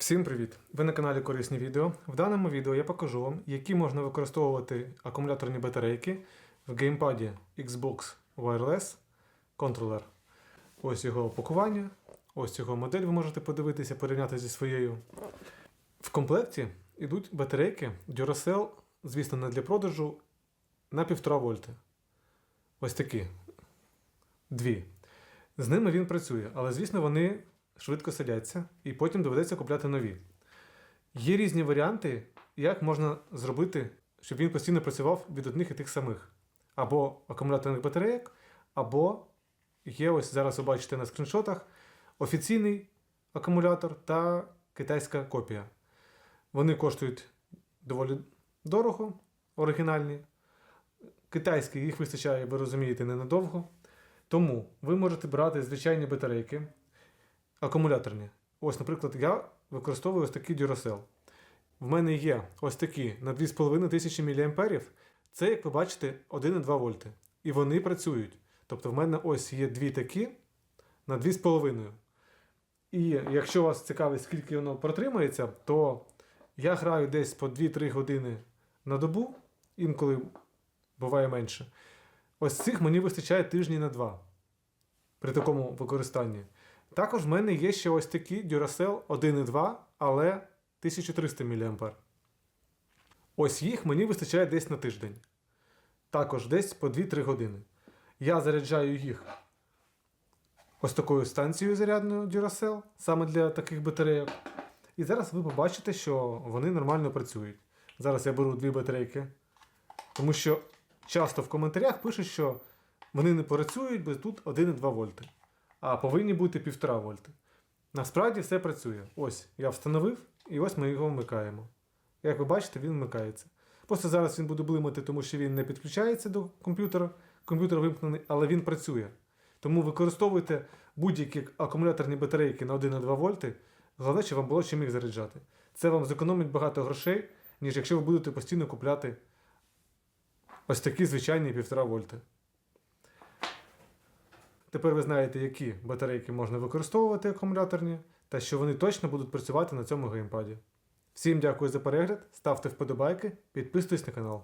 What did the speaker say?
Всім привіт! Ви на каналі Корисні відео. В даному відео я покажу вам, які можна використовувати акумуляторні батарейки в геймпаді Xbox Wireless Controller. Ось його опакування, ось його модель ви можете подивитися, порівняти зі своєю. В комплекті йдуть батарейки Duracell, звісно, не для продажу, на 1,5 вольти. Ось такі. Дві. З ними він працює, але звісно вони швидко садяться і потім доведеться купляти нові. Є різні варіанти, як можна зробити, щоб він постійно працював від одних і тих самих. Або акумуляторних батарейок, або є ось зараз ви бачите на скріншотах офіційний акумулятор та китайська копія. Вони коштують доволі дорого, оригінальні. Китайські їх вистачає, ви розумієте, ненадовго. Тому ви можете брати звичайні батарейки, акумуляторні. Ось, наприклад, я використовую ось такий Duracell. В мене є ось такі на 2500 мА. Це, як ви бачите, 1,2 вольти. І вони працюють. Тобто в мене ось є дві такі на 2,5. І якщо вас цікавить, скільки воно протримається, то я граю десь по 2-3 години на добу, інколи буває менше. Ось цих мені вистачає тижні на два при такому використанні. Також в мене є ще ось такі Duracell 1,2, але 1300 мА. Ось їх мені вистачає десь на тиждень. Також десь по 2-3 години. Я заряджаю їх ось такою станцією зарядною Duracell, саме для таких батарейок. І зараз ви побачите, що вони нормально працюють. Зараз я беру дві батарейки. Тому що часто в коментарях пишуть, що вони не працюють, бо тут 1,2 вольти. А повинні бути 1,5 вольти. Насправді все працює. Ось я встановив, і ось ми його вмикаємо. Як ви бачите, він вмикається. Просто зараз він буде блимати, тому що він не підключається до комп'ютера. Комп'ютер вимкнений, але він працює. Тому використовуйте будь-які акумуляторні батарейки на 1,2 вольти. Головне, щоб вам було чим їх заряджати. Це вам зекономить багато грошей, ніж якщо ви будете постійно купляти ось такі звичайні 1,5 вольти. Тепер ви знаєте, які батарейки можна використовувати акумуляторні, та що вони точно будуть працювати на цьому геймпаді. Всім дякую за перегляд, ставте вподобайки, підписуйтесь на канал.